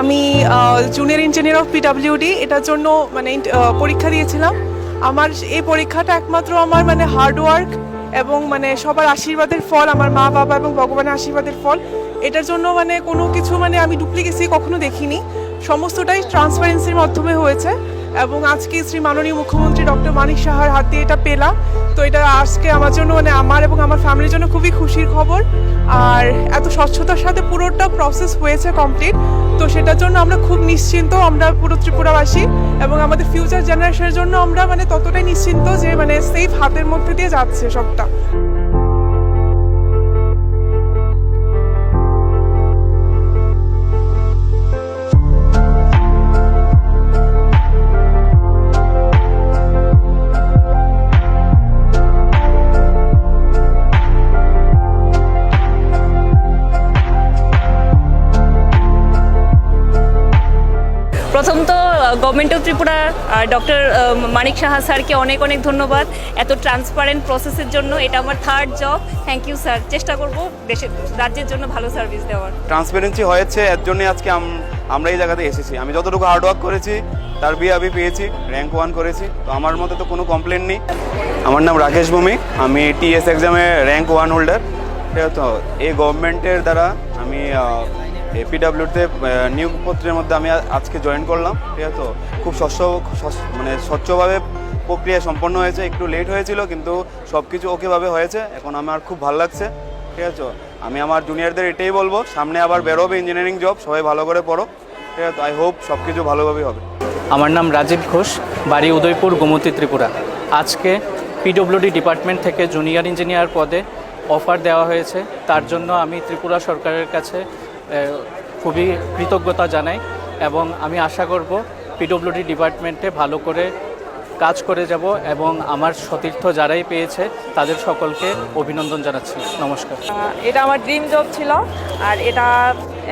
আমি junior engineer of PWD এটার জন্য মানে পরীক্ষা দিয়েছিলাম। আমার এই পরীক্ষাটা একমাত্র আমার মানে হার্ডওয়ার্ক এবং মানে সবার আশীর্বাদের ফল, আমার মা, বাবা এবং ভগবানের আশীর্বাদের ফল। এটার জন্য মানে কোনো কিছু মানে আমি ডুপ্লিকেসি কখনো দেখিনি। সমস্তটাই ট্রান্সপারেন্সির মাধ্যমে হয়েছে। এবং আজকে শ্রী মাননীয় মুখ্যমন্ত্রী ডক্টর মানিক সাহার হাত দিয়ে এটা পেলাম। তো এটা আজকে আমার জন্য মানে আমার এবং আমার ফ্যামিলির জন্য খুবই খুশির খবর। আর এত স্বচ্ছতার সাথে পুরোটা প্রসেস হয়েছে কমপ্লিট তো সেটার জন্য আমরা খুব নিশ্চিন্ত, আমরা পুরো ত্রিপুরাবাসী এবং আমাদের ফিউচার জেনারেশনের জন্য আমরা মানে ততটাই নিশ্চিন্ত যে মানে সেফ হাতের মধ্যে দিয়ে যাচ্ছে সবটা। প্রথম তো government of Tripura doctor Manik Saha স্যারকে অনেক অনেক ধন্যবাদ এত ট্রান্সপারেন্ট প্রসেসের জন্য। এটা আমার third job thank you sir চেষ্টা করব দেশের রাজ্যের জন্য ভালো সার্ভিস দেওয়ার। ট্রান্সপারেন্সি হয়েছে, এর জন্য আজকে আম- আমরা এই জায়গাতে এসেছি। আমি যতটুকু হার্ড ওয়ার্ক করেছি, তার বিয়ে আমি পেয়েছি র্যাঙ্ক ওয়ান করেছি। তো আমার মধ্যে তো কোনো কমপ্লেন নেই। আমার নাম রাকেশ ভৌমিক। আমি টিএস এক্সামে র্যাঙ্ক ওয়ান হোল্ডার তো এই গভর্নমেন্টের দ্বারা আমি এপিডাব্লিউতে নিয়োগপত্রের মধ্যে আমি আজকে জয়েন করলাম, ঠিক আছে? খুব স্বচ্ছ মানে স্বচ্ছভাবে প্রক্রিয়া সম্পন্ন হয়েছে। একটু লেট হয়েছিল, কিন্তু সব কিছু ওকেভাবে হয়েছে। এখন আমার খুব ভালো লাগছে, ঠিক আছে? আমি আমার জুনিয়রদের এটাই বলব, সামনে আবার বেরোবে ইঞ্জিনিয়ারিং জব সবাই ভালো করে পড়ো, ঠিক আছে? আই হোপ সব কিছু ভালোভাবেই হবে। আমার নাম রাজীব ঘোষ, বাড়ি উদয়পুর, গোমতী ত্রিপুরা। আজকে পিডব্লিউডি ডিপার্টমেন্ট থেকে জুনিয়র ইঞ্জিনিয়ার পদে অফার দেওয়া হয়েছে। তার জন্য আমি ত্রিপুরা সরকারের কাছে খুবই কৃতজ্ঞতা জানাই এবং আমি আশা করব পিডব্লিউডি ডিপার্টমেন্টে ভালো করে কাজ করে যাব এবং আমার সতীর্থ যারাই পেয়েছে তাদের সকলকে অভিনন্দন জানাচ্ছি। নমস্কার। এটা আমার ড্রিম জব ছিল আর এটা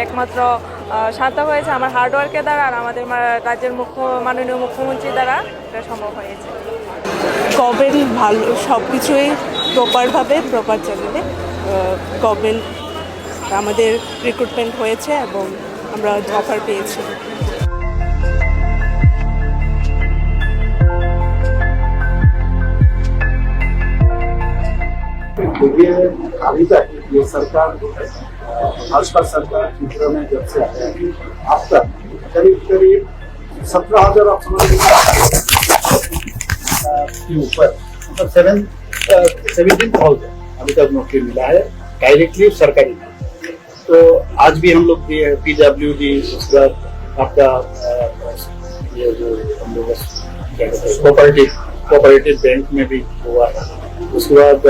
একমাত্র সার্থক হয়েছে আমার হার্ডওয়ার্কের দ্বারা আর আমাদের রাজ্যের মুখ্য মাননীয় মুখ্যমন্ত্রীর দ্বারা এটা সম্ভব হয়েছে। গভর্নমেন্ট ভালো সব কিছুই প্রপারভাবে প্রপার চ্যানেলে গভর্নমেন্ট আমাদের রিক্রুটমেন্ট হয়েছে এবং আমরা অফার পেয়েছি देखिए अभी तक ये सरकार जो है भाजपा सरकार त्रिपुरा में जब से आया है अब तक करीब करीब सत्रह हजार आप समझ लीजिए के ऊपर मतलब सेवन सेवेंटीन थाउजेंड अभी तक नौकरी मिला है डायरेक्टली सरकारी में तो आज भी हम लोग पी डब्ल्यू उसके बाद आपका ये जो हम लोग कोऑपरेटिव कोऑपरेटिव बैंक में भी हुआ है। उसके बाद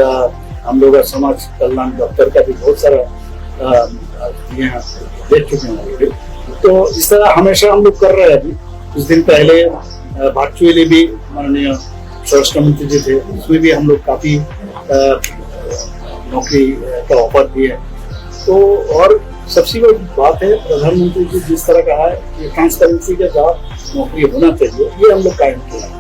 हम लोग समाज कल्याण दफ्तर का भी बहुत सारा अ, दिए हैं देख चुके हैं। तो इस तरह हमेशा हम लोग कर रहे हैं अभी। कुछ दिन पहले वर्चुअली भी माननीय स्वराष्ट्र मंत्री जी थे उसमें भी हम लोग काफ़ी नौकरी का ऑफ़र दिए तो और सबसे बड़ी बात है, प्रधानमंत्री जी जिस तरह कहा है कि ट्रांसपेरेंसी के साथ नौकरी होना चाहिए, ये हम लोग कायम किया है।